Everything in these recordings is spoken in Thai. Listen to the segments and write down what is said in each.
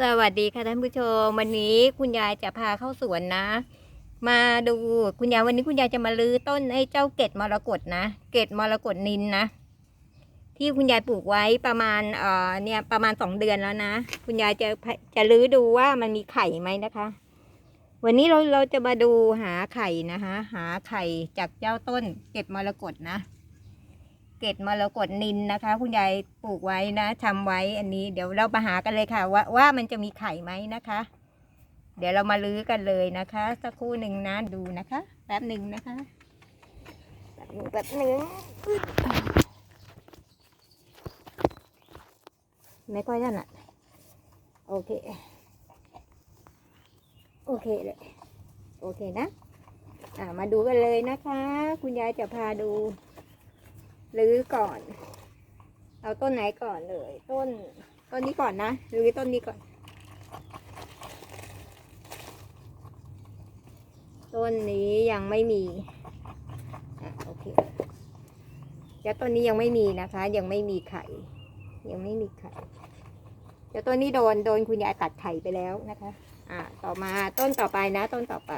สวัสดีค่ะท่านผู้ชม วันนี้คุณยายจะพาเข้าสวนนะ มาดูคุณยายวันนี้คุณยายจะมาลื้อต้นไอ้เจ้าเกตมรกตนะ เกตมรกตนินนะ ที่คุณยายปลูกไว้ประมาณเอ่อเนี่ยประมาณสองเดือนแล้วนะ คุณยายจะจะลื้อดูว่ามันมีไข่ไหมนะคะ วันนี้เราเราจะมาดูหาไข่นะคะหาไข่จากเจ้าต้นเกตมรกตนะ กตมรกตนินนะคะ คุณยายปลูกไว้นะทำไว้อันนี้เดี๋ยวเรามาหากันเลยค่ะ ว่าว่ามันจะมีไข่ไหมนะคะ เดี๋ยวเรามาลื้อกันเลยนะคะ สักครู่หนึ่งนะดูนะคะแป๊บหนึ่งนะคะแป๊บหนึ่งแป๊บหนึ่งอึ๊ดไม่ค่อยถนัดโอเค โอเคเลย โอเคนะ อ่ามาดูกันเลยนะคะ คุณยายจะพาดู รื้อก่อน เอาต้นไหนก่อนเลย ต้นต้นนี้ก่อนนะรื้อต้นนี้ก่อน ต้นนี้ยังไม่มีอะโอเคเดี๋ยวต้นนี้ยังไม่มีนะคะ ยังไม่มีไข่ ยังไม่มีไข่เดี๋ยวต้นนี้โดนโดนคุณยายตัดไข่ไปแล้วนะคะ อ่า ต่อมาต้นต่อไปนะ ต้นต่อไป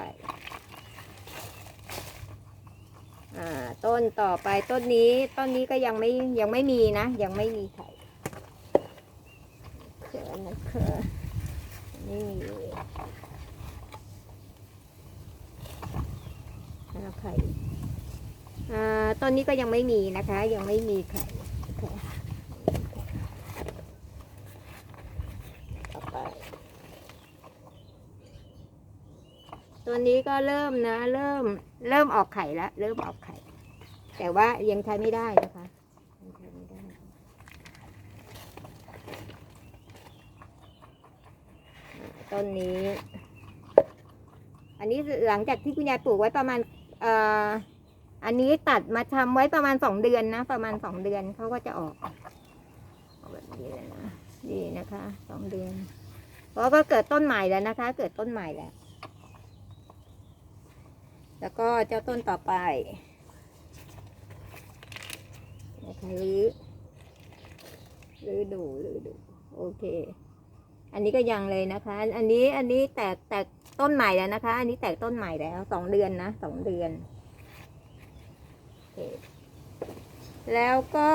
ต้นต่อไปต้นนี้ต้นนี้ก็ยังไม่ยังไม่มีนะ ยังไม่มีไข่เขินนะคะนี่ไข่ต้นนี้ก็ยังไม่มีนะคะ ยังไม่มีไข่ค่ะต่อไป ตัวนี้ก็เริ่มนะ เริ่ม เริ่มออกไข่แล้วเริ่มออกไข่ แต่ว่ายังใช้ไม่ได้นะคะต้นนี้ อันนี้หลังจากที่คุณยายปลูกไว้ประมาณเอ่ออันนี้ตัดมาทำไว้ประมาณสองเดือนนะ ประมาณสองเดือนเขาก็จะออกออกแบบนี้เลยนะนี่นะคะสองเดือนเพราะก็เกิดต้นใหม่แล้วนะคะ เกิดต้นใหม่แล้ว แล้วก็เจ้าต้นต่อไปนะคะรื้อรื้อดูรื้อดู โอเค อันนี้ก็ยังเลยนะคะ อันนี้อันนี้แตกแตกต้นใหม่แล้วนะคะ อันนี้แตกต้นใหม่แล้วสองเดือนนะสองเดือนโอเคแล้วก็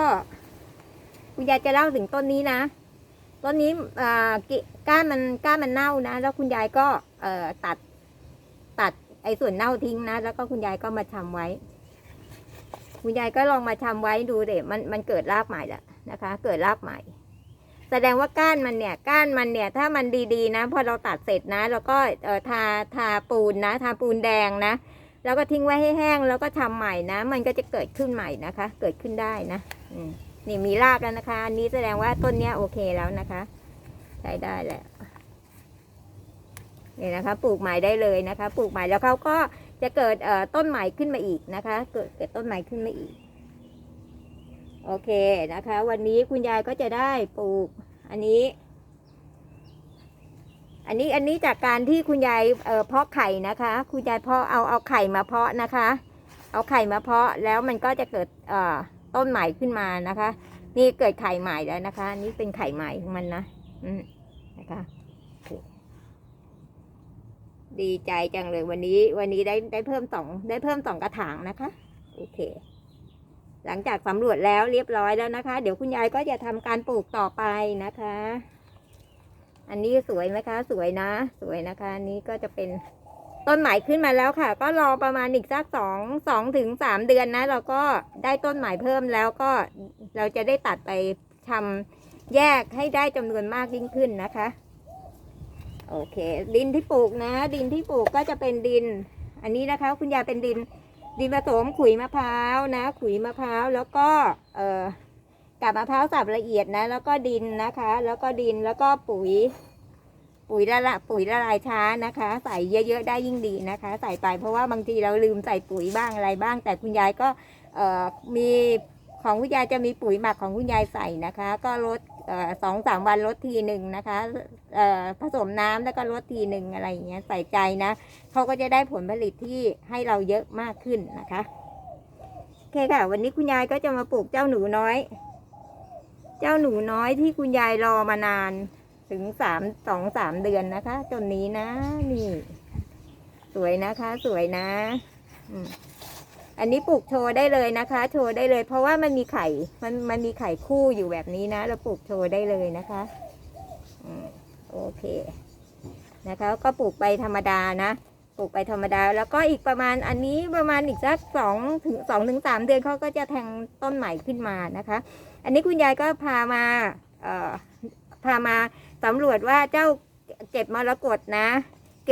คุณยายจะเล่าถึงต้นนี้นะ ต้นนี้ก้านมันก้านมันเน่านะ แล้วคุณยายก็ตัดตัด ไอ้ส่วนเน่าทิ้งนะ แล้วก็คุณยายก็มาทำไว้ คุณยายก็ลองมาทำไว้ดูเด็มันมันเกิดรากใหม่แล้วนะคะ เกิดรากใหม่ แสดงว่าก้านมันเนี่ย ก้านมันเนี่ย ถ้ามันดีๆนะ พอเราตัดเสร็จนะ แล้วก็เอ่อทาทาปูนนะ ทาปูนแดงนะ แล้วก็ทิ้งไว้ให้แห้ง แล้วก็ทำใหม่นะ มันก็จะเกิดขึ้นใหม่นะคะ เกิดขึ้นได้นะอืมนี่มีรากแล้วนะคะ อันนี้แสดงว่าต้นเนี้ยโอเคแล้วนะคะ ใช้ได้แล้ว เนี่ยนะคะปลูกใหม่ได้เลยนะคะ ปลูกใหม่แล้วเขาก็จะเกิดต้นใหม่ขึ้นมาอีกนะคะ เกิดเกิดต้นใหม่ขึ้นมาอีก โอเคนะคะ วันนี้คุณยายก็จะได้ปลูกอันนี้ อันนี้อันนี้จากการที่คุณยายเอ่อเพาะไข่นะคะ คุณยายเพาะเอาเอาไข่มาเพาะนะคะ เอาไข่มาเพาะแล้วมันก็จะเกิดต้นใหม่ขึ้นมานะคะ นี่เกิดไข่ใหม่แล้วนะคะนนี่เป็นไข่ใหม่ของมันนะ อืมนะคะ ดีใจจังเลยวันนี้ วันนี้ได้ได้เพิ่มสองได้เพิ่มสองกระถางนะคะ โอเค หลังจากสำรวจแล้วเรียบร้อยแล้วนะคะ เดี๋ยวคุณยายก็จะทำการปลูกต่อไปนะคะ อันนี้สวยไหมคะ สวยนะ สวยนะคะอันนี้ก็จะเป็นต้นใหม่ขึ้นมาแล้วค่ะ ก็รอประมาณอีกสักสองสองถึงสามเดือนนะ เราก็ได้ต้นใหม่เพิ่มแล้วก็เราจะได้ตัดไปทำแยกให้ได้จำนวนมากยิ่งขึ้นนะคะ โอเค ดินที่ปลูกนะ ดินที่ปลูกก็จะเป็นดิน อันนี้นะคะ คุณยายเป็นดิน ดินผสมขุยมะพร้าวนะ ขุยมะพร้าวแล้วก็เอ่อกาบมะพร้าวสับละเอียดนะ แล้วก็ดินนะคะ แล้วก็ดินแล้วก็ปุ๋ย ปุ๋ยละละปุ๋ยละลายช้านะคะ ใส่เยอะๆได้ยิ่งดีนะคะ ใส่ไปเพราะว่าบางทีเราลืมใส่ปุ๋ยบ้างอะไรบ้าง แต่คุณยายก็เอ่อมีของคุณยายจะมีปุ๋ยหมักของคุณยายใส่นะคะ ก็ลด สองสามวันลดทีหนึ่งนะคะผสมน้ำแล้วก็ลดทีหนึ่งอะไรอย่างเงี้ยใส่ใจนะเขาก็จะได้ผลผลิตที่ให้เราเยอะมากขึ้นนะคะโอเคค่ะ วันนี้คุณยายก็จะมาปลูกเจ้าหนูน้อย เจ้าหนูน้อยที่คุณยายรอมานานถึงสามสองสามเดือนนะคะต้นนี้นะ นี่ สวยนะคะ สวยนะ อืม อันนี้ปลูกโชว์ได้เลยนะคะ โชว์ได้เลย เพราะว่ามันมีไข่มันมันมีไข่คู่อยู่แบบนี้นะ เราปลูกโชว์ได้เลยนะคะอโอเคนะคะ ก็ปลูกไปธรรมดานะปลูกไปธรรมดา แล้วก็อีกประมาณอันนี้ประมาณอีกสักสองถึงสองถึงสามเดือนเขาก็จะแทงต้นใหม่ขึ้นมานะคะ อันนี้คุณยายก็พามาเอ่อพามาสำรวจว่าเจ้าเกล็ดมรกตนะ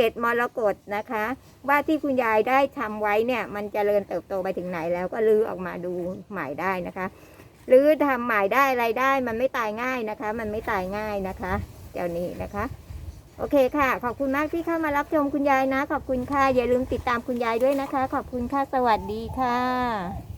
กล็ดมรกตนะคะ ว่าที่คุณยายได้ทำไว้เนี่ยมันจเจริญเติบโตไปถึงไหนแล้วก็ลื้อออกมาดูใหม่ได้นะคะลื้อทำใหม่ได้อะไรได้ มันไม่ตายง่ายนะคะ มันไม่ตายง่ายนะคะเจ้านี้นะคะ โอเคค่ะ ขอบคุณมากที่เข้ามารับชมคุณยายนะ ขอบคุณค่ะอย่าลืมติดตามคุณยายด้วยนะคะ ขอบคุณค่ะสวัสดีค่ะ